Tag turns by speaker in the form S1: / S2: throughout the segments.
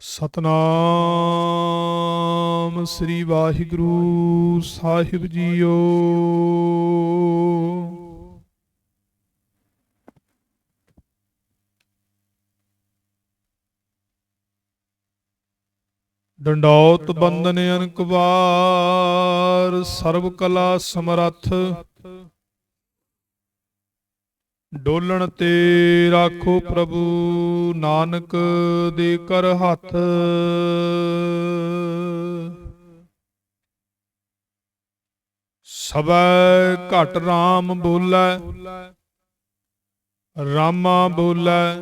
S1: ਸਤਨਾਮ ਸ੍ਰੀ ਵਾਹਿਗੁਰੂ ਸਾਹਿਬ ਜੀਓ। ਡੰਡੌਤ ਬੰਦਨ ਅਨਕ ਵਾਰ ਸਰਬ ਕਲਾ ਸਮਰੱਥ ਡੋਲਣ ਤੇ ਰਾਖੋ ਪ੍ਰਭੂ ਨਾਨਕ ਦੇ ਕਰ ਹੱਥ। ਸਬੈ ਘਟ RAM ਬੋਲੇ, ਰਾਮਾ ਬੋਲੇ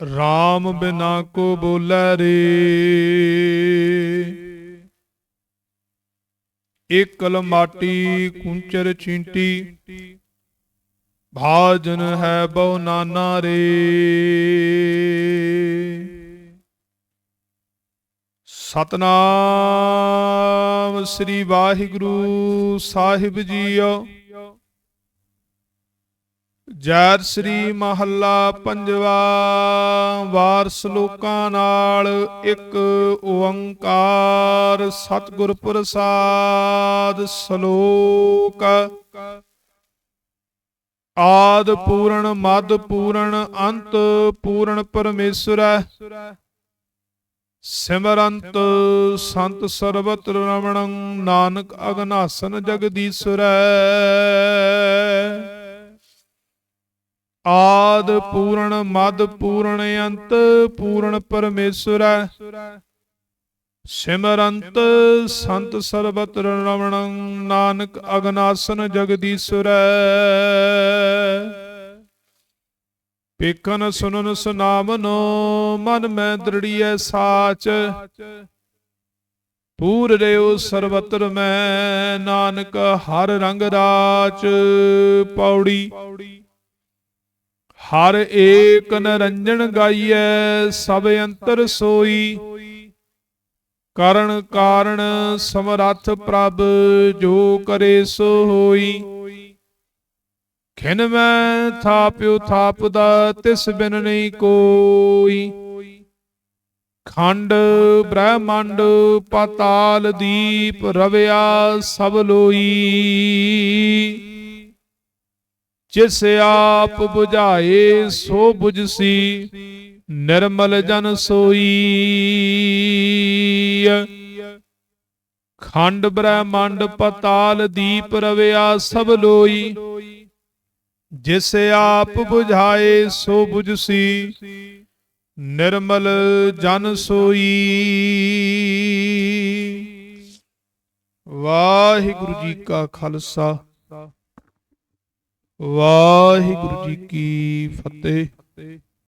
S1: RAM ਬਿਨਾ ਕੋ ਬੋਲੇ ਰੇ। ਇਕਲ ਮਾਟੀ, ਕੁੰਚਰ ਚਿੰਟੀ ਭਾਜਨ ਹੈ ਬਹੁ ਨਾਨਾ ਰੇ। ਸਤਨਾਮ ਸ੍ਰੀ ਵਾਹਿਗੁਰੂ ਸਾਹਿਬ ਜੀਓ। ਜੈਤ ਸ੍ਰੀ ਮਹੱਲਾ ਪੰਜਵਾ, ਵਾਰ ਸ਼ਲੋਕਾਂ ਨਾਲ ਇੱਕ ਓੰਕਾਰ ਸਤਿਗੁਰ ਪ੍ਰਸਾਦ ਸ਼ਲੋਕ। ਆਦ ਪੂਰਨ, ਮਦ ਪੂਰਨ, ਅੰਤ ਪੂਰਨ ਪਰਮੇਸ਼ਰੈ ਸਿਮਰੰਤ ਸੰਤ ਸਰਬਤ ਰਮਣੰ, ਨਾਨਕ ਅਗਨਾਸਨ ਜਗਦੀਸ਼ਰੈ ਆਦ ਪੂਰਨ, ਮਦ ਪੂਰਨ, ਅੰਤ ਪੂਰਨ ਪਰਮੇਸ਼ਰੈ ਸਿਮਰੰਤ ਸੰਤ ਸਰਬਤ ਰਮਣੰ, ਨਾਨਕ ਅਗਨਾਸਨ ਜਗਦੀਸ਼ਰੈ ਪੇਖਨ ਸੁਨਨ ਸੁਨਾਮਨੋ ਮਨ ਮੈਂ ਦ੍ਰਿੜੀਐ ਸਾਚ। ਪੂਰ ਰਿਓ ਸਰਬਤਰ ਮੈਂ, ਨਾਨਕ ਹਰ ਰੰਗ ਰਾਚ। ਪੌੜੀ, ਹਰ ਏਕ ਨਰੰਜਨ ਗਾਈਐ, ਸਭ ਅੰਤਰ ਸੋਈ। ਕਰਨ ਕਾਰਣ ਸਮਰੱਥ ਪ੍ਰਭ, ਜੋ ਕਰੇ ਸੋ ਹੋਈ। ਖਿਨ ਮੈਂ ਥਾਪਿਉ ਥਾਪਦਾ, ਤਿਸ ਬਿਨ ਨਹੀਂ ਕੋਈ। ਖੰਡ ਬ੍ਰਹਮੰਡ ਪਾਤਾਲ ਦੀਪ ਰਵਿਆ ਸਭ ਲੋਈ। ਜਿਸ ਆਪ 부ਝਾਏ ਸੋ 부ਝਸੀ ਨਿਰਮਲ ਜਨ ਸੋਈ। ਖੰਡ ਬ੍ਰਹਮੰਡ ਪਤਾਲ ਦੀਪ ਰਵਿਆ ਸਭ ਲੋਈ। ਜਿਸ ਆਪ 부ਝਾਏ ਸੋ 부ਝਸੀ ਨਿਰਮਲ ਜਨ ਸੋਈ। ਵਾਹਿਗੁਰੂ ਜੀ ਕਾ ਖਾਲਸਾ, ਵਾਹਿਗੁਰੂ ਜੀ ਕੀ ਫਤਿਹ।